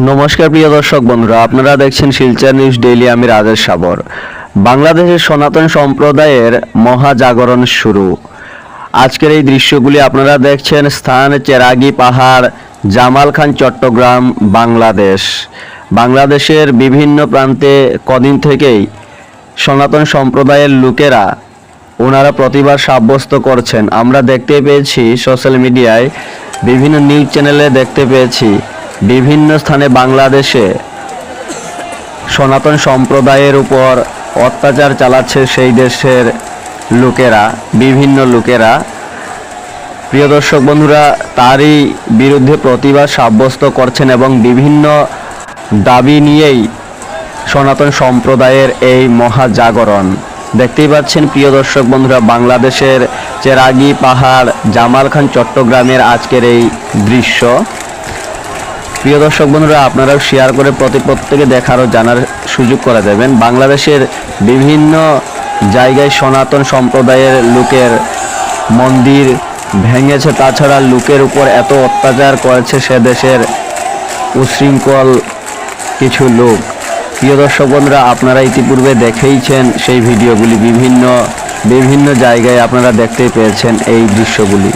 নমস্কার, প্রিয় দর্শক বন্ধুরা। আপনারা দেখছেন শিলচর নিউজ ডেইলি, আমি রাজেশ সাবর। বাংলাদেশের সনাতন সম্প্রদায়ের মহাজাগরণ শুরু। আজকের এই দৃশ্যগুলি আপনারা দেখছেন স্থান চেরাগি পাহাড়, জামাল খান, চট্টগ্রাম, বাংলাদেশ। বাংলাদেশের বিভিন্ন প্রান্তে কদিন থেকেই সনাতন সম্প্রদায়ের লোকেরা ওনারা প্রতিবাদ সাব্যস্ত করছেন। আমরা দেখতে পেয়েছি সোশ্যাল মিডিয়ায় বিভিন্ন নিউজ চ্যানেলে দেখতে পেয়েছি। বিভিন্ন স্থানে বাংলাদেশে সনাতন সম্প্রদায়ের উপর অত্যাচার চালাচ্ছে সেই দেশের লোকেরা, বিভিন্ন লোকেরা। প্রিয় দর্শক বন্ধুরা, তারই বিরুদ্ধে প্রতিবাদ সাব্যস্ত করছেন এবং বিভিন্ন দাবি নিয়েই সনাতন সম্প্রদায়ের এই মহাজাগরণ। দেখতেই পাচ্ছেন, প্রিয় দর্শক বন্ধুরা, বাংলাদেশের চেরাগি পাহাড় জামাল খান চট্টগ্রামের আজকের এই দৃশ্য। প্রিয় দর্শক বন্ধুরা, আপনারাও শেয়ার করে প্রতি প্রত্যেকে দেখার ও জানার সুযোগ করে দেবেন। বাংলাদেশের বিভিন্ন জায়গায় সনাতন সম্প্রদায়ের লোকের মন্দির ভেঙেছে, তাছাড়া লোকের উপর এত অত্যাচার করেছে সে দেশের উশৃঙ্খল কিছু লোক। প্রিয় দর্শক বন্ধুরা, আপনারা ইতিপূর্বে দেখেইছেন সেই ভিডিওগুলি। বিভিন্ন বিভিন্ন জায়গায় আপনারা দেখতেই পেয়েছেন এই দৃশ্যগুলি।